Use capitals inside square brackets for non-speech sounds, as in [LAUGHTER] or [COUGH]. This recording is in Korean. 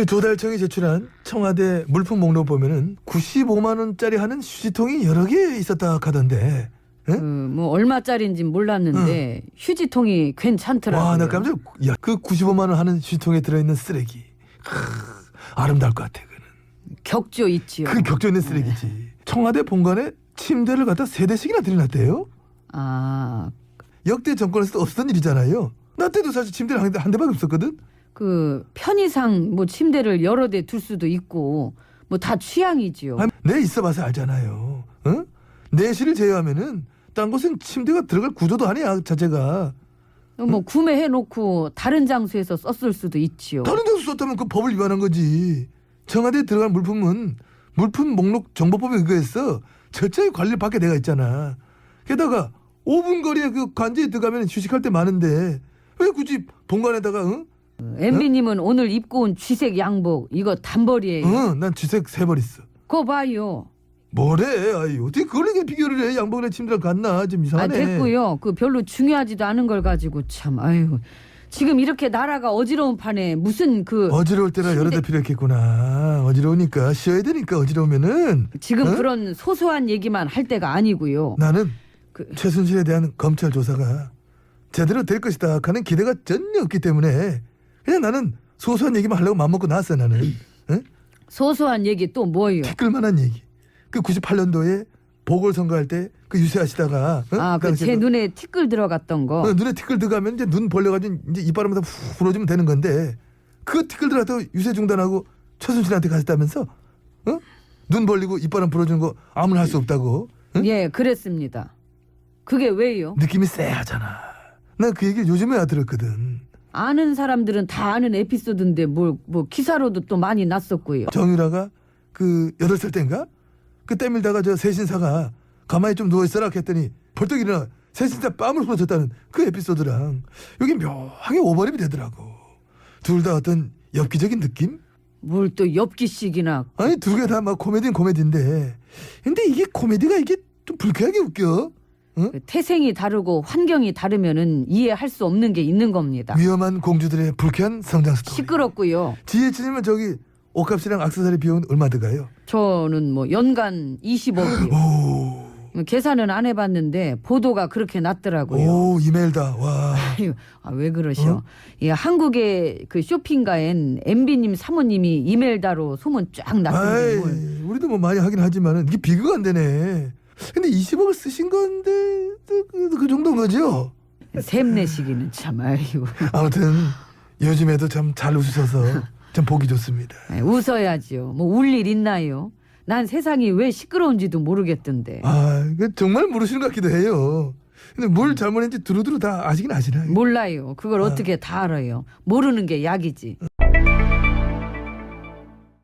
그 조달청이 제출한 청와대 물품 목록 보면은 95만 원짜리 하는 휴지통이 여러 개 있었다 하던데. 응? 그 뭐 얼마짜리인지 몰랐는데 휴지통이 괜찮더라고요. 와, 나 깜짝. 야, 그 95만 원 하는 휴지통에 들어 있는 쓰레기. 크, 아름다울 것 같아. 그는. 격조 있지요. 그 격조 있는 쓰레기지. 청와대 본관에 침대를 갖다 세 대씩이나 들여놨대요. 아, 역대 정권에서도 없었던 일이잖아요. 나 때도 사실 침대를 한, 대, 한 대밖에 없었거든. 그 편의상 뭐 침대를 여러 대 둘 수도 있고 뭐 다 취향이지요. 아니, 내 있어봐서 알잖아요. 어? 내실을 제외하면은 딴 곳은 침대가 들어갈 구조도 아니야 자체가. 뭐 구매해 놓고 다른 장소에서 썼을 수도 있지요. 다른 데서 썼다면 그 법을 위반한 거지. 청와대에 들어간 물품은 물품 목록 정보법에 의거해서 철저히 관리를 받게 돼가 있잖아. 게다가 5분 거리에 그 관제에 들어가면 휴식할 때 많은데 왜 굳이 본관에다가 응? 엠비님은 오늘 입고 온 쥐색 양복 이거 단벌이에요. 응, 난 쥐색 세벌 있어. 그거 봐요. 뭐래? 아이 어떻게 그걸 이렇게 비교를 해? 양복이랑 침대랑 같나? 좀 아 이상하네. 됐고요. 그 별로 중요하지도 않은 걸 가지고 참 아유 지금 이렇게 나라가 어지러운 판에 무슨 그 어지러울 때라 여러 대 필요했겠구나. 어지러우니까 쉬어야 되니까 어지러우면은 지금 어? 그런 소소한 얘기만 할 때가 아니고요. 나는 그 최순실에 대한 검찰 조사가 제대로 될 것이다 하는 기대가 전혀 없기 때문에 그냥 나는 소소한 얘기만 하려고 맘먹고 나왔어 나는 응? 소소한 얘기 또 뭐예요? 티끌만한 얘기 그 98년도에 보궐선거 할 때 그 유세하시다가 응? 아, 그 당시에 제 그- 눈에 티끌 들어갔던 거. 어, 눈에 티끌 들어가면 이제 눈 벌려가지고 이제 이빨하면서 후 불어주면 되는 건데 그 티끌 들어갔다고 유세 중단하고 최순실한테 가셨다면서 어? 눈 벌리고 이빨은 불어주는 거 아무나 할 수 없다고 응? 예, 그랬습니다. 그게 왜요? 느낌이 쎄하잖아 나 그 얘기를 요즘에 야 들었거든 아는 사람들은 다 아는 에피소드인데 뭘 뭐 기사로도 또 많이 났었고요. 정유라가 그 여덟 살 때인가? 그 때 밀다가 저 세신사가 가만히 좀 누워 있어라 했더니 벌떡 일어나 세신사 뺨을 후려쳤다는 그 에피소드랑 여기 묘하게 오버랩이 되더라고. 둘 다 어떤 엽기적인 느낌? 뭘 또 엽기식이나. 아니 두 개 다 막 코미디는 코미디인데. 근데 이게 코미디가 이게 좀 불쾌하게 웃겨 응? 그 태생이 다르고 환경이 다르면은 이해할 수 없는 게 있는 겁니다. 위험한 공주들의 불쾌한 성장 스토리 시끄럽고요. 지혜진이면 저기 옷값이랑 악세사리 비용은 얼마 들어가요? 저는 뭐 연간 20억이요. [GASPS] 오, 계산은 안 해봤는데 보도가 그렇게 났더라고요. 오 이메일다 와 아유, 아, 왜 그러셔? 어? 예, 한국의 그 쇼핑가엔 MB님 사모님이 이멜다로 소문 쫙 났던데 아이, 뭘. 우리도 뭐 많이 하긴 하지만은 이게 비교가 안 되네. 근데 20억을 쓰신 건데 그, 그, 그 정도인 거죠? 샘내시기는 참 아이고 아무튼 요즘에도 참 잘 웃으셔서 참 보기 좋습니다. 아이, 웃어야지요. 뭐 울 일 있나요? 난 세상이 왜 시끄러운지도 모르겠던데. 아, 그 정말 모르시는 것 같기도 해요. 근데 뭘 잘못했는지 두루두루 다 아시긴 아시나요? 몰라요. 그걸 아. 어떻게 다 알아요. 모르는 게 약이지.